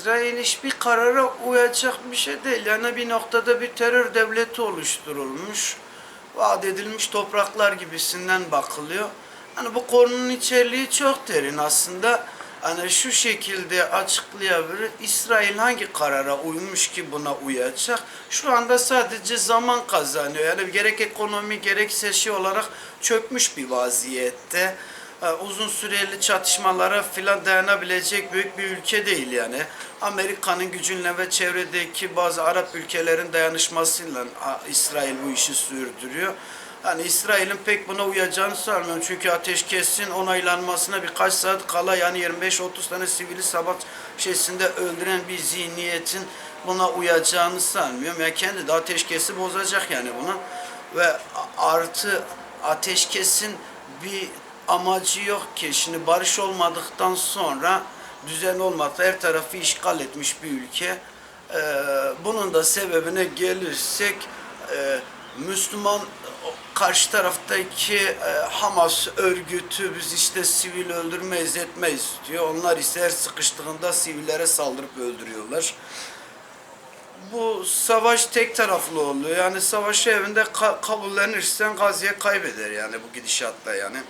İsrail hiçbir karara uyacak bir şey değil. Yani bir noktada bir terör devleti oluşturulmuş. Vaat edilmiş topraklar gibisinden bakılıyor. Hani bu konunun içeriği çok derin aslında. Hani şu şekilde açıklayabilir. İsrail hangi karara uymuş ki buna uyacak? Şu anda sadece zaman kazanıyor. Yani gerek ekonomi gerekse şey olarak çökmüş bir vaziyette. Ha, uzun süreli çatışmalara filan dayanabilecek büyük bir ülke değil yani. Amerika'nın gücünle ve çevredeki bazı Arap ülkelerin dayanışmasıyla İsrail bu işi sürdürüyor. Hani İsrail'in pek buna uyacağını sanmıyorum. Çünkü ateşkesin onaylanmasına birkaç saat kala yani 25-30 tane sivili sabah şeysinde öldüren bir zihniyetin buna uyacağını sanmıyorum. Yani kendi de ateşkesi bozacak yani buna. Ve artı ateşkesin bir amacı yok ki. Şimdi barış olmadıktan sonra düzen olmadı. Her tarafı işgal etmiş bir ülke. Ee, bunun da sebebine gelirsek e, Müslüman karşı taraftaki e, Hamas örgütü biz işte sivil öldürmeyiz etmeyiz diyor. Onlar ise her sıkıştığında sivillere saldırıp öldürüyorlar. Bu savaş tek taraflı oluyor. Yani savaşı evinde ka- kabullenirsen Gazze kaybeder yani bu gidişatta yani.